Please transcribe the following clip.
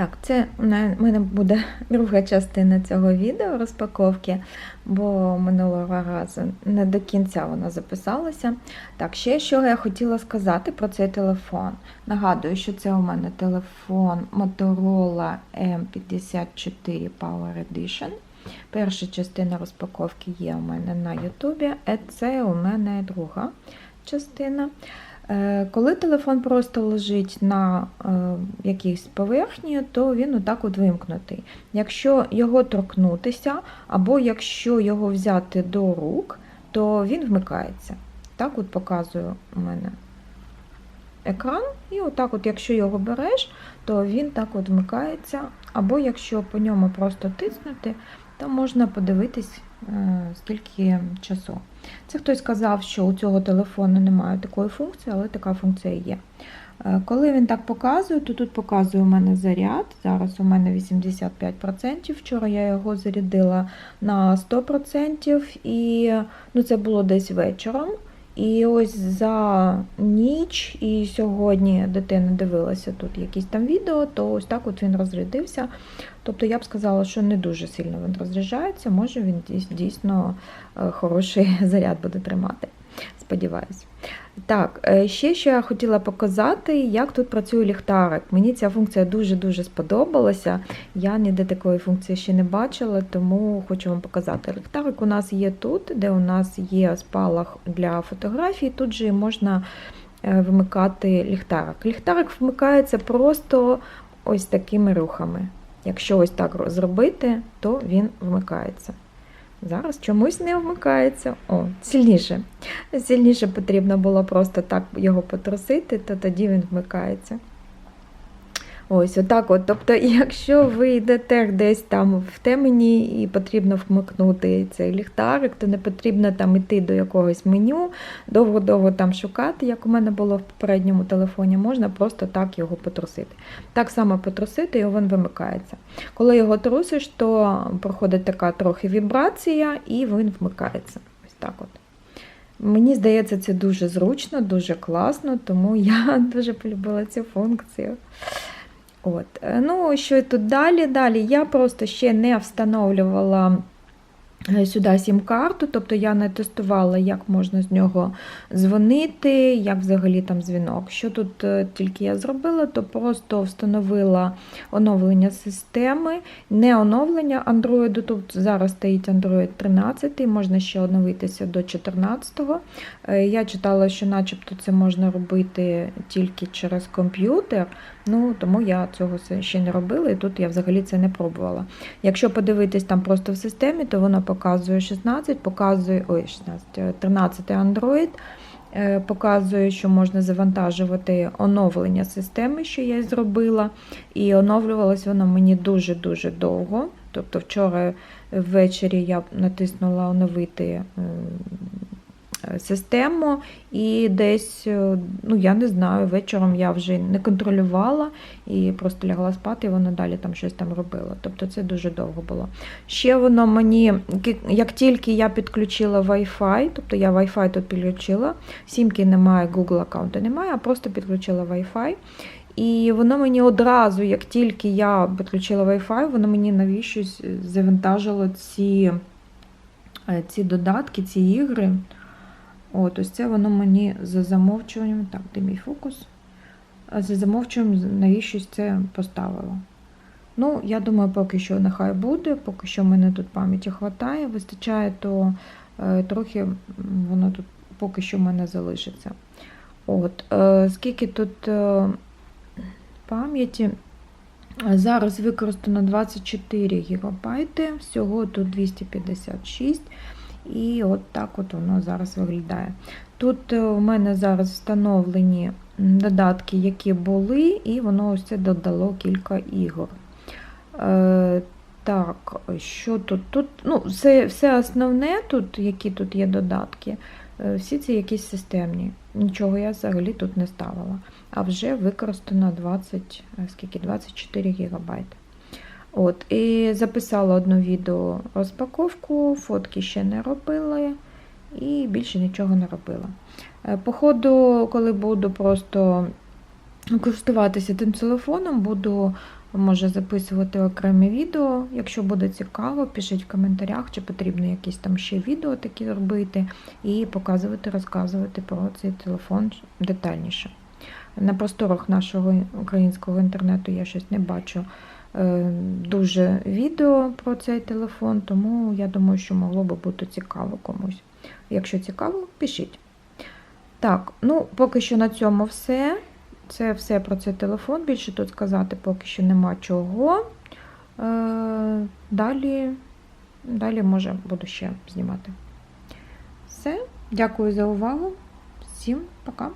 Так, це у мене буде друга частина цього відео розпаковки, бо минулого разу не до кінця вона записалася. Так, ще що я хотіла сказати про цей телефон. Нагадую, що це у мене телефон Motorola M54 Power Edition. Перша частина розпаковки є у мене на Ютубі, а це у мене друга частина. Е, Коли телефон просто лежить на е, якійсь поверхні, то він отак от вимкнутий. Якщо його торкнутися, або якщо його взяти до рук, то він вмикається. Так от показую у мене екран, і отак от, якщо його береш, то він так от вмикається. Або якщо по ньому просто тиснути, то можна подивитись, е, скільки часу. Це хтось сказав, що у цього телефону немає такої функції, але така функція є. Е, Коли він так показує, то тут показує у мене заряд. Зараз у мене 85%. Вчора я його зарядила на 100%, і ну, це було десь вечором. І ось за ніч, і сьогодні дитина дивилася тут якісь там відео, то ось так от він розрядився. Тобто я б сказала, що не дуже сильно він розряджається, може він дійсно е, хороший заряд буде тримати. Сподіваюсь. Так, е, ще що я хотіла показати, як тут працює ліхтарик. Мені ця функція дуже-дуже сподобалася. Я ніде такої функції ще не бачила, тому хочу вам показати. Ліхтарик у нас є тут, де у нас є спалах для фотографій. Тут же можна е, вимикати ліхтарик. Ліхтарик вмикається просто ось такими рухами. Якщо ось так зробити, то він вмикається. Зараз чомусь не вмикається. О, сильніше. Сильніше потрібно було просто так його потрусити, то тоді він вмикається. Ось, отак от. Тобто, якщо ви йдете десь там в темені і потрібно вмикнути цей ліхтарик, то не потрібно там йти до якогось меню, довго-довго там шукати, як у мене було в попередньому телефоні, можна просто так його потрусити. Так само потрусити, і він вимикається. Коли його трусиш, то проходить така трохи вібрація і він вмикається. Ось так от. Мені здається, це дуже зручно, дуже класно, тому я дуже полюбила цю функцію. От. Ну, що тут далі? Далі я просто ще не встановлювала сюди сім-карту, тобто я не тестувала, як можна з нього дзвонити, як взагалі там дзвінок. Що тут е, тільки я зробила, то просто встановила оновлення системи, не оновлення Android. Тут зараз стоїть Android 13, можна ще оновитися до 14-го. Е, я читала, що начебто це можна робити тільки через комп'ютер. Ну, Тому я цього ще не робила, і тут я взагалі це не пробувала. Якщо подивитись там просто в системі, то вона показує 16, показує ой, 16, 13 Android, е, показує, що можна завантажувати оновлення системи, що я зробила. І оновлювалось воно мені дуже-дуже довго. Тобто вчора ввечері я натиснула оновити систему, і десь, е, ну я не знаю, вечором я вже не контролювала і просто лягла спати, і воно далі там щось там робило. Тобто це дуже довго було. Ще воно мені, як тільки я підключила Wi-Fi, тобто я Wi-Fi тут підключила, сімки немає, Google аккаунту немає, а просто підключила Wi-Fi. І воно мені одразу, як тільки я підключила Wi-Fi, воно мені навіщо завантажило ці, е, ці додатки, ці ігри. От, ось це воно мені за замовчуванням, так, де мій фокус? За замовчуванням, навіщо це поставило. Ну, я думаю, поки що нехай буде, поки що мене тут пам'яті вистачає, вистачає, то е, трохи воно тут поки що в мене залишиться. От, е, Скільки тут е, пам'яті? Зараз використано 24 ГБ, всього тут 256 і от так от воно зараз виглядає. Тут е, у мене зараз встановлені додатки, які були, і воно ось це додало кілька ігор. Е, Так, що тут? Тут ну, все все основне, тут, які тут є додатки, е, всі ці якісь системні. Нічого я взагалі тут не ставила. А вже використано 20, е, скільки, 24 ГБ. От, І записала одну відео розпаковку, фотки ще не робила і більше нічого не робила. Е, по ходу, коли буду просто користуватися тим телефоном, буду може записувати окреме відео. Якщо буде цікаво, пишіть в коментарях, чи потрібно якісь там ще відео такі робити, і показувати, розказувати про цей телефон детальніше. На просторах нашого українського інтернету я щось не бачу дуже відео про цей телефон, тому я думаю, що могло би бути цікаво комусь. Якщо цікаво, пишіть. Так, ну поки що на цьому все. Це все про цей телефон. Більше тут сказати поки що нема чого. Е, Далі, далі може буду ще знімати. Все, дякую за увагу. Всім пока.